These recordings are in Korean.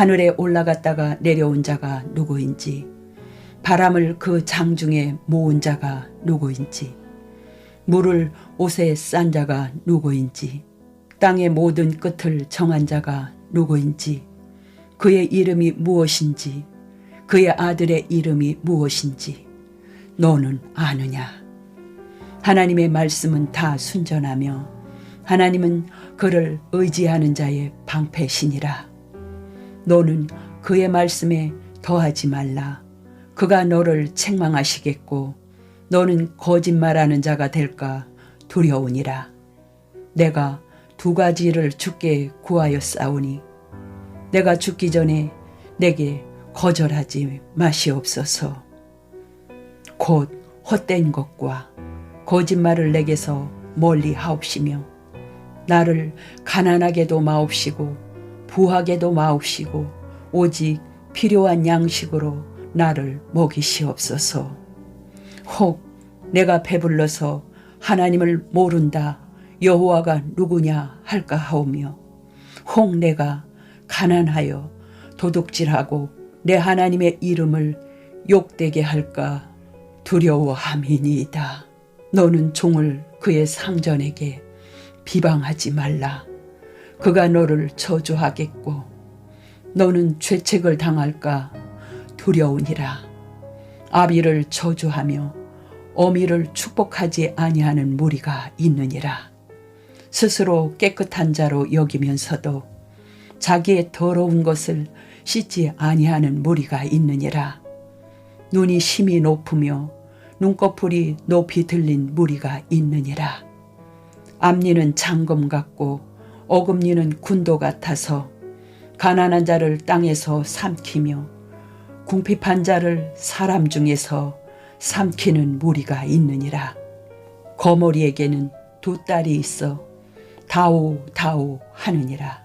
하늘에 올라갔다가 내려온 자가 누구인지 바람을 그 장중에 모은 자가 누구인지 물을 옷에 싼 자가 누구인지 땅의 모든 끝을 정한 자가 누구인지 그의 이름이 무엇인지 그의 아들의 이름이 무엇인지 너는 아느냐? 하나님의 말씀은 다 순전하며 하나님은 그를 의지하는 자의 방패시니라 너는 그의 말씀에 더하지 말라 그가 너를 책망하시겠고 너는 거짓말하는 자가 될까 두려우니라 내가 두 가지를 주께 구하였사오니 내가 죽기 전에 내게 거절하지 마시옵소서. 곧 헛된 것과 거짓말을 내게서 멀리 하옵시며 나를 가난하게도 마옵시고 부하게도 마옵시고 오직 필요한 양식으로 나를 먹이시옵소서. 혹 내가 배불러서 하나님을 모른다 여호와가 누구냐 할까 하오며 혹 내가 가난하여 도둑질하고 내 하나님의 이름을 욕되게 할까 두려워함이니이다. 너는 종을 그의 상전에게 비방하지 말라. 그가 너를 저주하겠고 너는 죄책을 당할까 두려우니라. 아비를 저주하며 어미를 축복하지 아니하는 무리가 있느니라. 스스로 깨끗한 자로 여기면서도 자기의 더러운 것을 씻지 아니하는 무리가 있느니라. 눈이 심히 높으며 눈꺼풀이 높이 들린 무리가 있느니라. 앞니는 장검 같고 어금니는 군도 같아서 가난한 자를 땅에서 삼키며 궁핍한 자를 사람 중에서 삼키는 무리가 있느니라. 거머리에게는 두 딸이 있어 다오 다오 하느니라.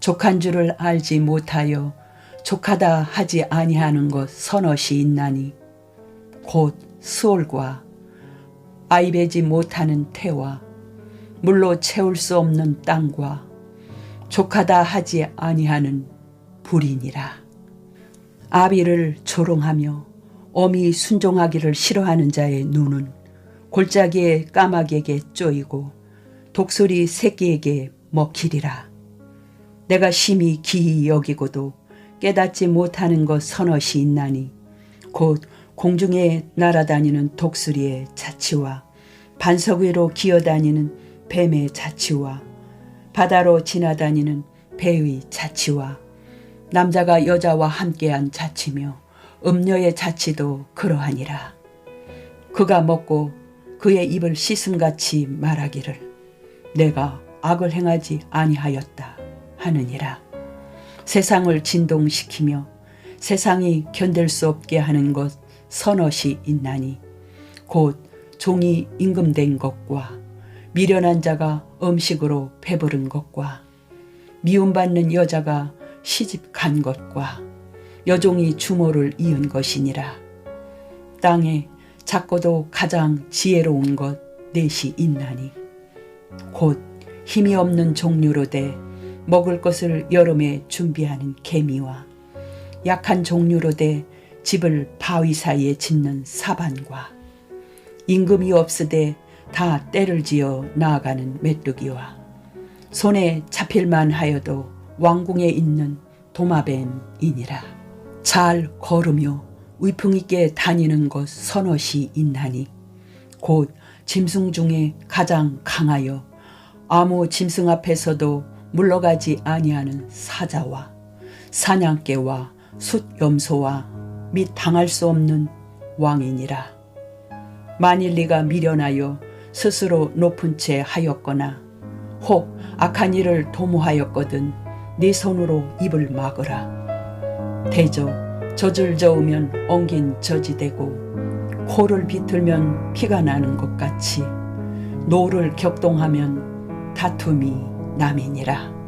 족한 줄을 알지 못하여 족하다 하지 아니하는 것 선엇이 있나니 곧 수월과 아이배지 못하는 태와 물로 채울 수 없는 땅과 족하다 하지 아니하는 불이니라. 아비를 조롱하며 어미 순종하기를 싫어하는 자의 눈은 골짜기의 까마귀에게 쪼이고 독수리 새끼에게 먹히리라. 내가 심히 기이 여기고도 깨닫지 못하는 것 서넛이 있나니 곧 공중에 날아다니는 독수리의 자치와 반석 위로 기어다니는 뱀의 자치와 바다로 지나다니는 배의 자치와 남자가 여자와 함께한 자치며 음녀의 자치도 그러하니라. 그가 먹고 그의 입을 씻음같이 말하기를 내가 악을 행하지 아니하였다 하느니라. 세상을 진동시키며 세상이 견딜 수 없게 하는 것 선엇이 있나니 곧 종이 임금된 것과 미련한 자가 음식으로 배부른 것과 미움받는 여자가 시집 간 것과 여종이 주모를 이은 것이니라. 땅에 작고도 가장 지혜로운 것 넷이 있나니 곧 힘이 없는 종류로 돼 먹을 것을 여름에 준비하는 개미와 약한 종류로 돼 집을 바위 사이에 짓는 사반과 임금이 없으되 다 때를 지어 나아가는 메뚜기와 손에 잡힐만 하여도 왕궁에 있는 도마뱀이니라. 잘 걸으며 위풍 있게 다니는 것 선엇이 있나니 곧 짐승 중에 가장 강하여 아무 짐승 앞에서도 물러가지 아니하는 사자와 사냥개와 숫염소와 및 당할 수 없는 왕이니라. 만일 네가 미련하여 스스로 높은 채 하였거나 혹 악한 일을 도모하였거든 네 손으로 입을 막으라. 대저 젖을 저으면 엉긴 젖이 되고 코를 비틀면 피가 나는 것 같이 노를 격동하면 다툼이 남이니라.